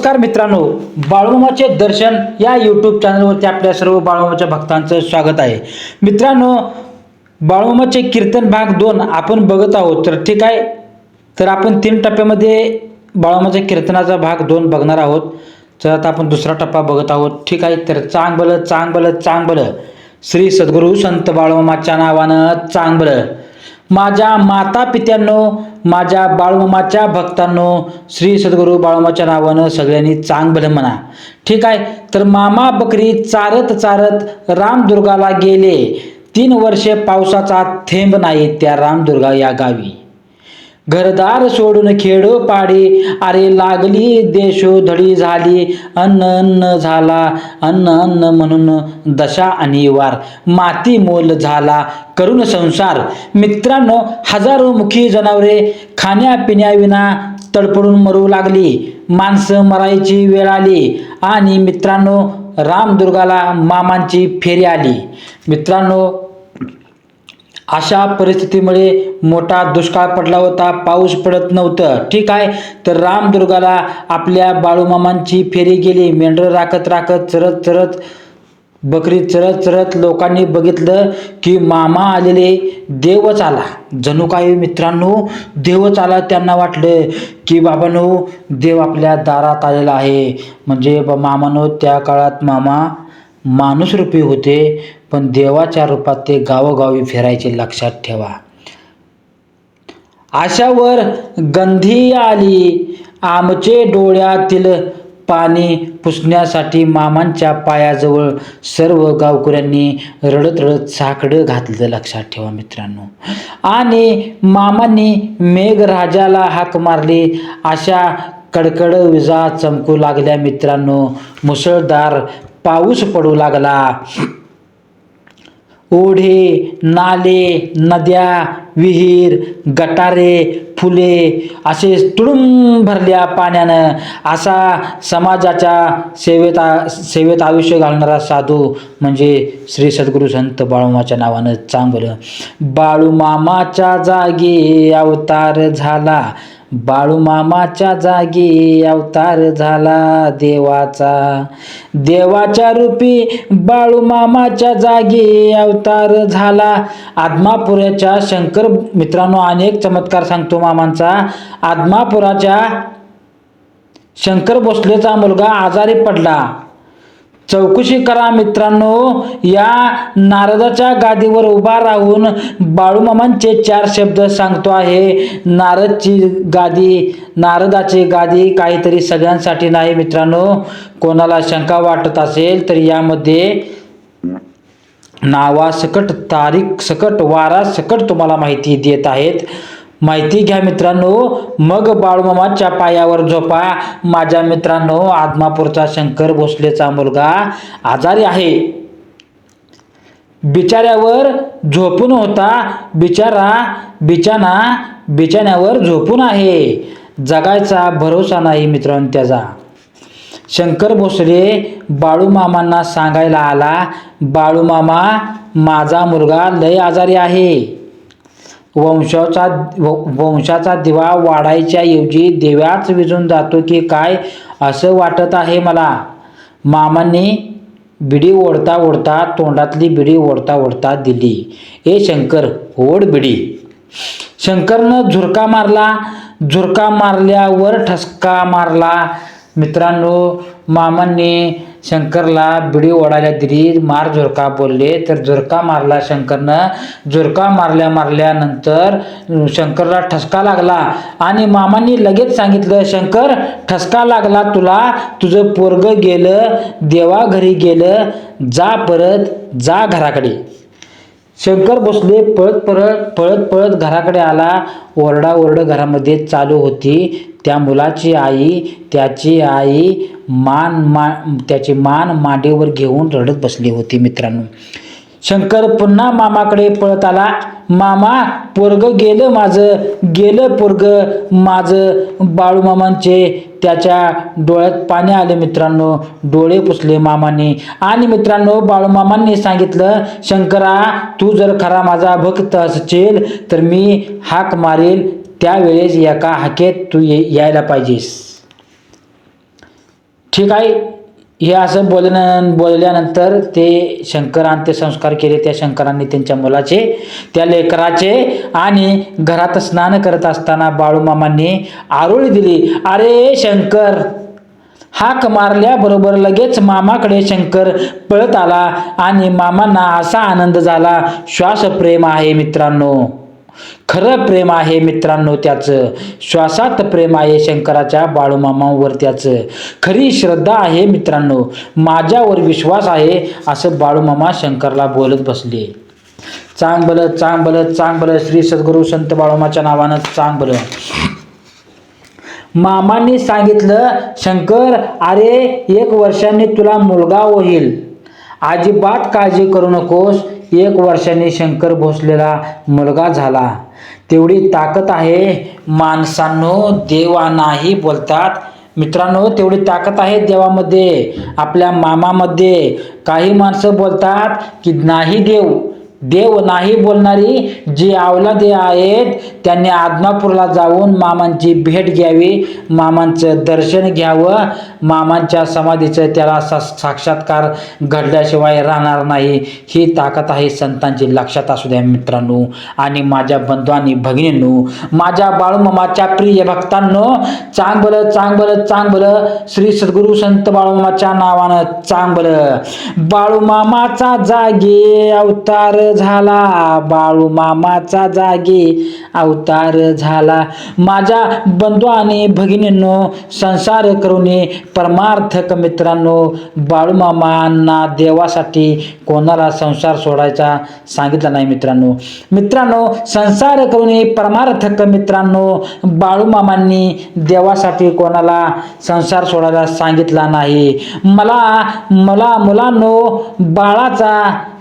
नमस्कार मित्रांनो बाळूमाचे दर्शन या यूट्यूब चॅनलवरती आपल्या सर्व बाळूमाच्या भक्तांचं स्वागत आहे. मित्रांनो बाळूमाचे कीर्तन भाग दोन आपण बघत आहोत. तर ठीक आहे? तर आपण तीन टप्प्यामध्ये बाळूमाच्या कीर्तनाचा भाग दोन बघणार आहोत. तर आता आपण दुसरा टप्पा बघत आहोत. ठीक आहे? तर चांगबलं चांगबलं चांगबलं. श्री सद्गुरू संत बाळूमाच्या नावानं चांगबलं. माझ्या माता पित्यांनो माझ्या बाळूमामाच्या भक्तांनो श्री सद्गुरू बाळूमाच्या नावानं सगळ्यांनी चांग भलं म्हणा. ठीक आहे? तर मामा बकरी चारत चारत रामदुर्गाला गेले. तीन वर्षे पावसाचा थेंब नाही त्या रामदुर्गा या गावी. घरदार सोडून खेडो पाडी. अरे लागली देशोधडी झाली. अन्न अन्न झाला. अन्न अन्न म्हणून दशा आणि वार. माती मोल झाला. करुण संसार. मित्रांनो हजारो मुखी जनावरे खाण्यापिण्याविना तडपडून मरू लागली. माणसं मरायची वेळ आली. आणि मित्रांनो रामदुर्गाला मामांची फेरी आली. मित्रांनो अशा परिस्थितीमुळे मोठा दुष्काळ पडला होता पाऊस पडत नव्हतं. ठीक आहे तर रामदुर्गाला आपल्या बाळूमामांची फेरी गेली. मेंढरं राखत राखत चरत चरत बकरी चरत चरत लोकांनी बघितलं की मामा आलेले देवच आला. जणू काही मित्रांनो देवच आला त्यांना वाटलं की बाबांनो देव आपल्या दारात आलेला आहे. म्हणजे मामानो त्या काळात मामा माणूसरूपी होते. पण देवाच्या रूपात ते गावोगावी फिरायचे लक्षात ठेवा. अशावर गंधी आली. आमचे डोळ्यातील पाणी पुसण्यासाठी मामांच्या पायाजवळ सर्व गावकऱ्यांनी रडत रडत साकडं घातलं लक्षात ठेवा मित्रांनो. आणि मामांनी मेघराजाला हाक मारली. अशा कडकड विजा चमकू लागल्या मित्रांनो. मुसळधार पाऊस पडू लागला. ओढे नाले नद्या विहीर गटारे फुले असे तुडूंब भरल्या पाण्यानं असा समाजाच्या सेवेत आ सेवेत आयुष्य घालणारा साधू म्हणजे श्री सद्गुरू संत बाळूमाच्या नावानं चांगलं. बाळूमामाच्या जागी अवतार झाला. बाळूमामाच्या जागी अवतार झाला देवाचा. देवाच्या रूपी बाळूमामाच्या जागी अवतार झाला. आदमापुराच्या शंकर मित्रांनो अनेक चमत्कार सांगतो मामांचा. आदमापुराच्या शंकर भोसलेचा मुलगा आजारी पडला. चौकशी करा मित्रांनो. या नारदाच्या गादीवर उभा राहून बाळूमामांचे चार शब्द सांगतो आहे. नारदची गादी नारदाची गादी काहीतरी सगळ्यांसाठी नाही मित्रांनो. कोणाला शंका वाटत असेल तर यामध्ये नावासकट तारीख सकट वारा सकट तुम्हाला माहिती देत आहेत. माहिती घ्या मित्रांनो. मग बाळूमामाच्या पायावर झोपा. माझ्या मित्रांनो आदमापूरचा शंकर भोसलेचा मुलगा आजारी आहे. बिचाऱ्यावर झोपून होता. बिचारा बिचाना बिचाण्यावर झोपून आहे. जगायचा भरोसा नाही मित्रांनो त्याचा. शंकर भोसले बाळूमामांना सांगायला आला बाळूमामा माझा मुलगा लय आजारी आहे. वंशाचा व- वंशाचा दिवा वाढायच्या ऐवजी देव्याच विजून जातो की काय असं वाटत आहे मला? मामांनी बिडी ओढता ओढता तोंडातली बिडी ओढता ओढता दिली. ए शंकर ओढ बिडी. शंकरनं झुरका मारला. झुरका मारल्यावर ठसका मारला. मित्रांनो मामांनी शंकरला बिडी ओढायला दिली मार झुरका बोलले. तर झुरका मारला शंकरनं. झुरका मारल्या मारल्यानंतर शंकरला ठसका लागला. आणि मामांनी लगेच सांगितलं शंकर ठसका लागला तुला. तुझं पोरगं गेलं देवाघरी गेलं. जा परत जा घराकडे. शंकर भोसले पळत पळत पळत पळत घराकडे आला. ओरडाओरड घरामध्ये चालू होती. त्या मुलाची आई त्याची आई मान मा त्याची मान मांडीवर घेऊन रडत बसली होती मित्रांनो. शंकर पुन्हा मामाकडे पळत आला. मामा पोरग गेलं माझं. गेलं पोरग माझं. बाळूमामांचे त्याच्या डोळ्यात पाणी आले मित्रांनो. डोळे पुसले मामाने. आणि मित्रांनो बाळूमामांनी सांगितलं शंकरा तू जर खरा माझा भक्त असेल तर मी हाक मारेल. त्यावेळेस एका हाकेत तू ये यायला पाहिजेस. ठीक आहे? हे असं बोलण्या बोलल्यानंतर ते शंकर अंत्यसंस्कार केले. त्या शंकरांनी त्यांच्या मुलाचे त्या लेकराचे आणि घरात स्नान करत असताना बाळूमामांनी आरोळी दिली. अरे शंकर हाक मारल्याबरोबर लगेच मामाकडे शंकर पळत आला आणि मामांना असा आनंद झाला. श्वास प्रेम आहे मित्रांनो. खरं प्रेम आहे मित्रांनो त्याचं. श्वासात प्रेम आहे शंकराच्या बाळूमामावर त्याचं. खरी श्रद्धा आहे मित्रांनो. माझ्यावर विश्वास आहे असं बाळूमामा शंकरला बोलत बसले. चांग चांगलं चांगलं. चांग श्री सद्गुरू संत बाळूमाच्या नावानं चांगलं. मामांनी सांगितलं शंकर अरे एक वर्षांनी तुला मुलगा होईल. अजिबात काळजी करू नकोस. एक वर्षाने शंकर भोसलेला मुलगा झाला. तेवढी ताकद आहे. माणसांनो देवा नाही बोलतात. मित्रांनो तेवढी ताकद आहे देवामध्ये आपल्या मामामध्ये. काही माणसं बोलतात की नाही देव देव नाही बोलणारी जी अवलादे आहेत त्यांनी आदमापूरला जाऊन मामांची भेट घ्यावी मामांचं दर्शन घ्यावं मामांच्या समाधीचं त्याला सा साक्षात्कार घडल्याशिवाय राहणार नाही. ही ताकद आहे संतांची लक्षात असू द्या मित्रांनो. आणि माझ्या बंधू भगिनींनो माझ्या बाळूमामाच्या प्रिय भक्तांनो चांगलं चांगलं चांगलं श्री सद्गुरू संत बाळूमामाच्या नावानं चांगलं बाळूमामाचा जागे अवतार झाला. बाळू मामाचा जागे अवतार झाला. माझ्या बंधू आणि भगिनींनो संसार करून परमार्थक मित्रांनो बाळूमामांना देवासाठी कोणाला संसार सोडायचा सांगितला नाही मित्रांनो. मित्रांनो संसार करून परमार्थक मित्रांनो बाळूमामांनी देवासाठी कोणाला संसार सोडायला सांगितला नाही. मला मला मुलांनो बाळाचा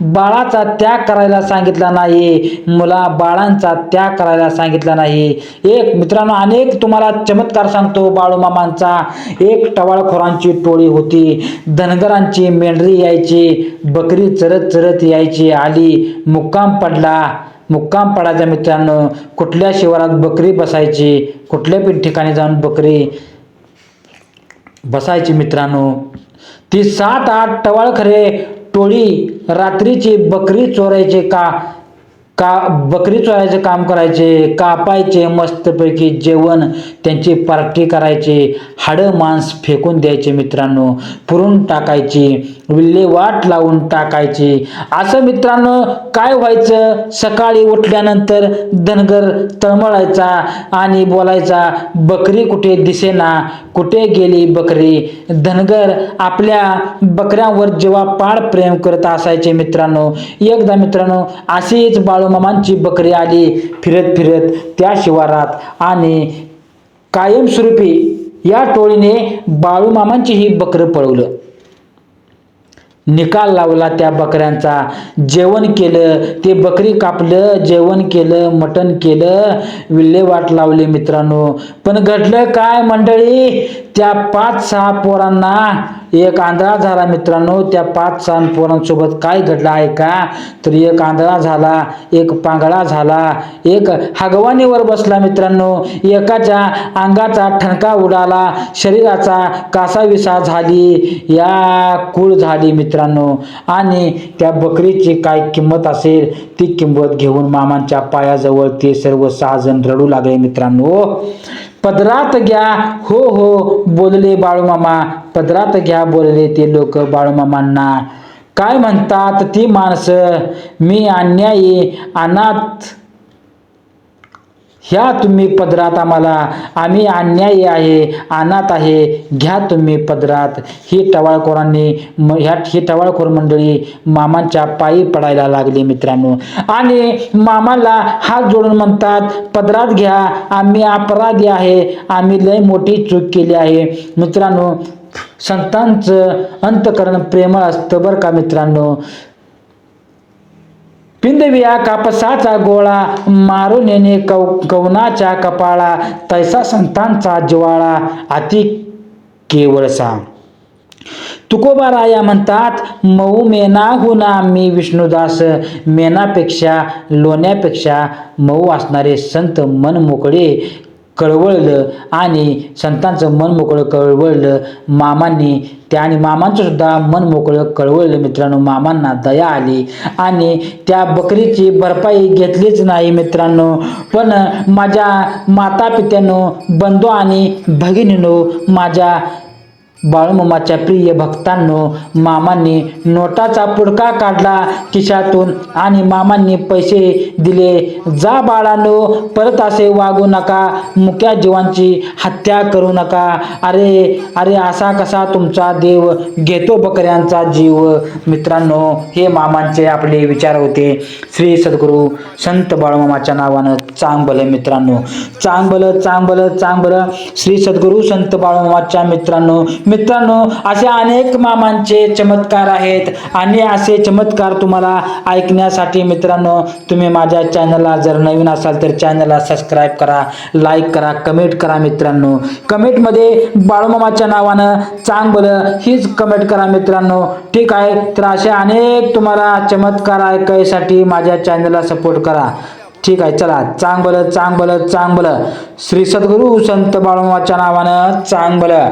बाळाचा त्याग करायला सांगितला नाही. मुला बाळांचा त्याग करायला सांगितला नाही. एक मित्रांनो अनेक तुम्हाला चमत्कार सांगतो बाळूमामांचा एक टवाळखोरांची टोळी होती. धनगरांची मेंढरी यायची. बकरी चरत चरत यायची. आली. मुक्काम पडला. मुक्काम पडायच्या मित्रांनो. कुठल्या शिवारात बकरी बसायची? कुठल्या पण ठिकाणी जाऊन बकरी बसायची मित्रांनो. ती सात आठ टवाळखरे टोळी रात्रीची बकरी चोरायचे का? का बकरी चोरायचं काम करायचे कापायचे मस्तपैकी जेवण त्यांची पार्टी करायची हाडं मांस फेकून द्यायचे मित्रांनो पुरून टाकायची विल्हेवाट लावून टाकायची. असं मित्रांनो काय व्हायचं? सकाळी उठल्यानंतर धनगर तळमळायचा आणि बोलायचा बकरी कुठे दिसेना कुठे गेली बकरी? धनगर आपल्या बकऱ्यांवर जेव्हा पाड प्रेम करत असायचे मित्रांनो एकदा मित्रांनो अशीच मामांची बकरी आली फिरत फिरत त्या शिवारात. आणि कायमस्वरूपी या टोळीने बाळूमामांची ही बकरं पळवलं. निकाल लावला त्या बकऱ्यांचा. जेवण केलं ते बकरी कापलं जेवण केलं मटण केलं विल्हेवाट लावली मित्रांनो. पण घडलं काय मंडळी? त्या पाच सहा पोरांना एक आंधळा झाला मित्रांनो त्या पाच सहा पोरांसोबत काय घडलं आहे का? तर एक आंधळा झाला एक पांगळा झाला एक हगवानीवर बसला मित्रांनो. एकाच्या अंगाचा ठणका उडाला शरीराचा कासाविसा झाली या कुळ झाली मित्रांनो. आणि त्या बकरीची काय किंमत असेल ती किंमत घेऊन मामांच्या पायाजवळ ते सर्व सहा जण रडू लागले मित्रांनो. पदरात घ्या हो हो बोलले बाळूमामा. पदरात घ्या बोलले ते लोक बाळूमामांना. काय म्हणतात ती माणसं? मी अन्यायी अनाथ ह्या तुम्ही पदरात आम्हाला आम्ही अन्यायी आहे अनाथ आहे घ्या तुम्ही पदरात. ही टवाळखोरांनी ह्या ही टवाळखोर मंडळी मामांच्या पायी पडायला लागली मित्रांनो. आणि मामाला हात जोडून म्हणतात पदरात घ्या आम्ही अपराधी आहे आम्ही लय मोठी चूक केली आहे. मित्रांनो संतांचं अंतकरण प्रेमळ असतं बरं का मित्रांनो? पिंदविया कापसाचा गोळा मारून येणे कौ कवनाच्या कपाळा तैसा संतांचा जिवाळा अति केवळसा तुकोबाराया म्हणतात मऊ मेना हुना मी विष्णुदास मेनापेक्षा लोण्यापेक्षा मऊ असणारे संत मन मोकळे कळवळलं आणि संतांचं मन मोकळं कळवळलं. मामांनी त्या आणि मामांचं सुद्धा मन मोकळं कळवळलं मित्रांनो. मामांना दया आली आणि त्या बकरीची भरपाई घेतलीच नाही मित्रांनो. पण माझ्या माता पित्यानो बंधू आणि भगिनीनो माझ्या बाळूमामाच्या प्रिय भक्तांनो मामांनी नोटाचा पुडका काढला खिशातून आणि मामांनी पैसे दिले. जा बाळांनो परत असे वागू नका मुक्या जीवांची हत्या करू नका. अरे अरे असा कसा तुमचा देव घेतो बकऱ्यांचा जीव? मित्रांनो हे मामांचे आपले विचार होते. श्री सद्गुरू संत बाळूमामाच्या नावानं चांगबल मित्रांनो. चांगबल चांगलं चांगबल. श्री सद्गुरू संत बाळूमामाच्या मित्रांनो मित्रांनो असे अनेक मामांचे चमत्कार आहेत आणि असे चमत्कार तुम्हाला ऐकण्यासाठी मित्रांनो तुम्ही माझ्या चॅनलला जर नवीन असाल तर चॅनलला सबस्क्राईब करा लाईक करा कमेंट करा मित्रांनो. कमेंटमध्ये बाळूमामाच्या नावानं चांगलं हीच कमेंट करा मित्रांनो. ठीक आहे तर असे अनेक तुम्हाला चमत्कार ऐकायसाठी माझ्या चॅनलला सपोर्ट करा. ठीक आहे चला चांगलं चांगलं चांगलं. श्री सद्गुरू संत बाळूमामाच्या नावानं चांगलं.